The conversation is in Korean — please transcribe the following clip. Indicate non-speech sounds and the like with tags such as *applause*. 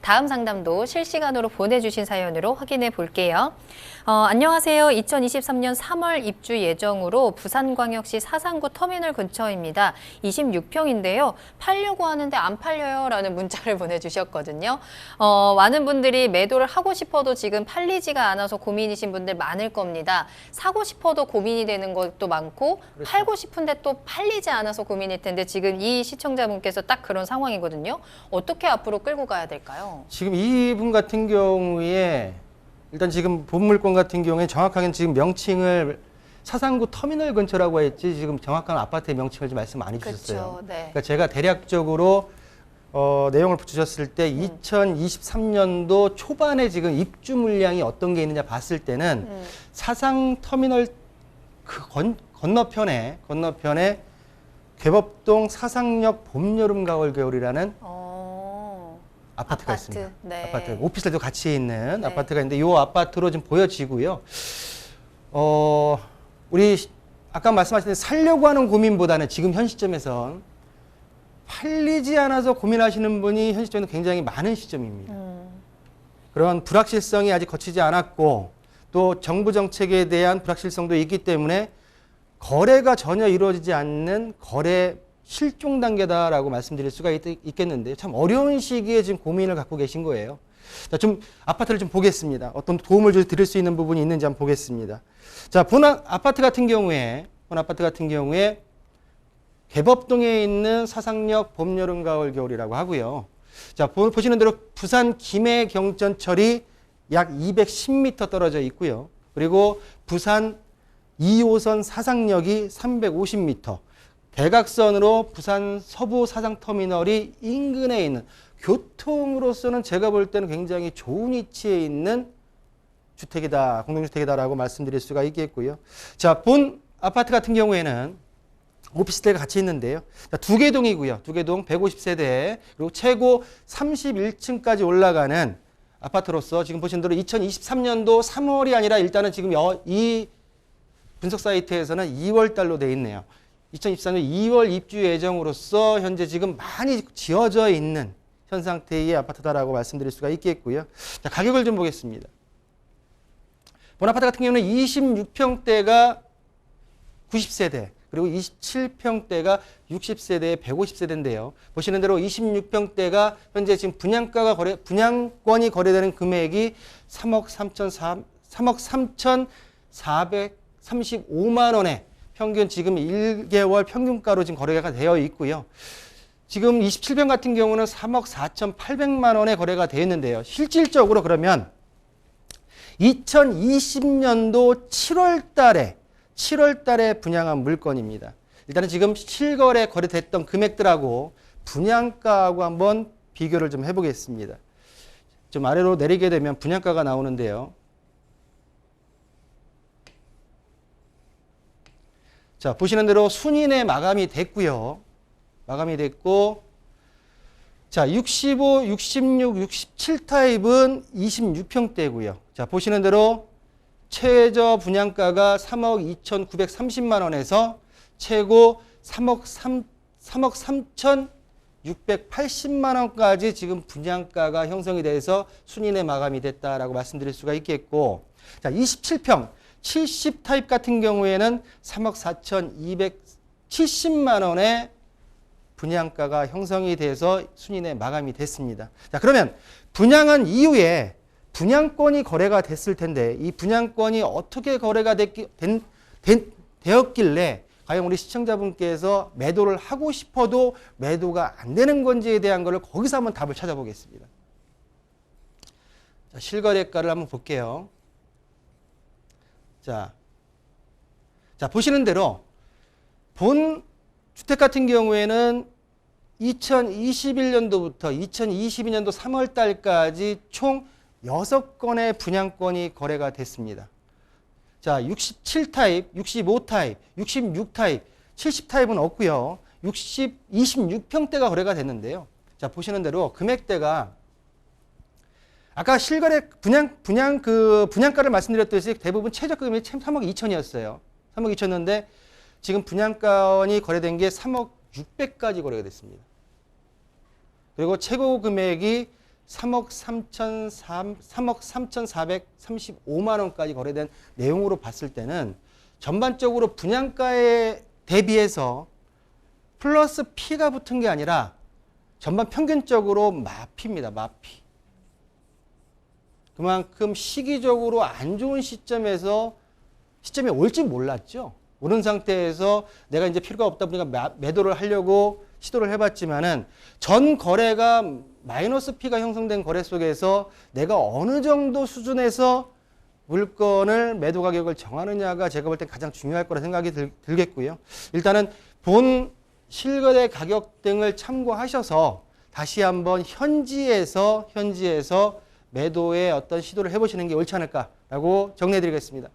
다음 상담도 실시간으로 보내주신 사연으로 확인해 볼게요. 어, 안녕하세요. 2023년 3월 입주 예정으로 부산광역시 사상구 터미널 근처입니다. 26평인데요. 팔려고 하는데 안 팔려요. 라는 문자를 *laughs* 보내주셨거든요. 어, 많은 분들이 매도를 하고 싶어도 지금 팔리지가 않아서 고민이신 분들 많을 겁니다. 사고 싶어도 고민이 되는 것도 많고 그렇죠. 팔고 싶은데 또 팔리지 않아서 고민일 텐데 지금 이 시청자분께서 딱 그런 상황이거든요. 어떻게 앞으로 끌고 가야 될까요? 지금 이분 같은 경우에 일단 지금 본물건 같은 경우에 정확하게 지금 명칭을 사상구 터미널 근처라고 했지 지금 정확한 아파트의 명칭을 좀 말씀 많이 주셨어요. 그렇죠. 네. 그러니까 제가 대략적으로 어, 내용을 주셨을 때 음. 2023년도 초반에 지금 입주 물량이 어떤 게 있느냐 봤을 때는 음. 사상 터미널 그 건, 건너편에 건너편에 괴법동 사상역 봄 여름 가을 겨울이라는 어. 아파트가 아파트, 있습니다. 네. 아파트 오피스텔도 같이 있는 네. 아파트가 있는데 이 아파트로 좀 보여지고요. 어 우리 시- 아까 말씀하신 살려고 하는 고민보다는 지금 현 시점에선 팔리지 않아서 고민하시는 분이 현 시점에는 굉장히 많은 시점입니다. 음. 그런 불확실성이 아직 거치지 않았고 또 정부 정책에 대한 불확실성도 있기 때문에 거래가 전혀 이루어지지 않는 거래 실종 단계다라고 말씀드릴 수가 있, 겠는데요참 어려운 시기에 지금 고민을 갖고 계신 거예요. 자, 좀 아파트를 좀 보겠습니다. 어떤 도움을 좀 드릴 수 있는 부분이 있는지 한번 보겠습니다. 자, 본 아- 아파트 같은 경우에 본 아파트 같은 경우에 개법동에 있는 사상역 봄, 여름, 가을, 겨울이라고 하고요. 자, 보- 보시는 대로 부산 김해 경전철이 약 210m 떨어져 있고요. 그리고 부산 2호선 사상역이 350m. 대각선으로 부산 서부 사상터미널이 인근에 있는 교통으로서는 제가 볼 때는 굉장히 좋은 위치에 있는 주택이다, 공동주택이다라고 말씀드릴 수가 있겠고요. 자, 본 아파트 같은 경우에는 오피스텔과 같이 있는데요. 자, 두 개 동이고요. 두 개동 150세대 그리고 최고 31층까지 올라가는 아파트로서 지금 보신 대로 2023년도 3월이 아니라 일단은 지금 여- 이 분석 사이트에서는 2월 달로 돼 있네요. 2024년 2월 입주 예정으로서 현재 지금 많이 지어져 있는 현 상태의 아파트다라고 말씀드릴 수가 있겠고요. 자, 가격을 좀 보겠습니다. 본 아파트 같은 경우는 26평대가 90세대, 그리고 27평대가 60세대에 150세대인데요. 보시는 대로 26평대가 현재 지금 분양가가 거래, 분양권이 거래되는 금액이 3억 3천 3억 3천 435만 원에 평균 지금 1개월 평균가로 지금 거래가 되어 있고요. 지금 27평 같은 경우는 3억 4천8백만 원에 거래가 되어 있는데요. 실질적으로 그러면 2020년도 7월 달에 7월 달에 분양한 물건입니다. 일단은 지금 실거래 거래됐던 금액들하고 분양가하고 한번 비교를 좀 해보겠습니다. 좀 아래로 내리게 되면 분양가가 나오는데요. 자, 보시는 대로 순인의 마감이 됐고요. 마감이 됐고 자, 65, 66, 67 타입은 26평대고요. 자, 보시는 대로 최저 분양가가 3억 2,930만 원에서 최고 3억 3, 3억 3,680만 원까지 지금 분양가가 형성이 돼서 순인의 마감이 됐다라고 말씀드릴 수가 있겠고 자, 27평 70 타입 같은 경우에는 3억 4,270만 원에 분양가가 형성이 돼서 순인의 마감이 됐습니다. 자, 그러면 분양한 이후에 분양권이 거래가 됐을 텐데 이 분양권이 어떻게 거래가 됐기, 된, 된, 되었길래 과연 우리 시청자분께서 매도를 하고 싶어도 매도가 안 되는 건지에 대한 것을 거기서 한번 답을 찾아보겠습니다. 자, 실거래가를 한번 볼게요. 자, 자 보시는 대로 본 주택 같은 경우에는 2021년도부터 2022년도 3월 달까지 총 6건의 분양권이 거래가 됐습니다. 자, 67 타입, 65 타입, 66 타입, 70 타입은 없고요. 60, 26평대가 거래가 됐는데요. 자, 보시는 대로 금액대가 아까 실거래 분양 분양 그 분양가를 말씀드렸듯이 대부분 최저금이 3억 2천이었어요. 3억 2천이었는데 지금 분양가원이 거래된 게 3억 600까지 거래가 됐습니다. 그리고 최고 금액이 3억 3천 3억 3,435만 원까지 거래된 내용으로 봤을 때는 전반적으로 분양가에 대비해서 플러스 P가 붙은 게 아니라 전반 평균적으로 마피입니다. 마피. 그만큼 시기적으로 안 좋은 시점에서 시점에 올지 몰랐죠. 오른 상태에서 내가 이제 필요가 없다 보니까 마- 매도를 하려고 시도를 해봤지만은 전 거래가 마이너스 P가 형성된 거래 속에서 내가 어느 정도 수준에서 물건을 매도 가격을 정하느냐가 제가 볼땐 가장 중요할 거라 생각이 들, 들겠고요. 일단은 본 실거래 가격 등을 참고하셔서 다시 한번 현지에서 현지에서 매도의 어떤 시도를 해보시는 게 옳지 않을까라고 정리해드리겠습니다.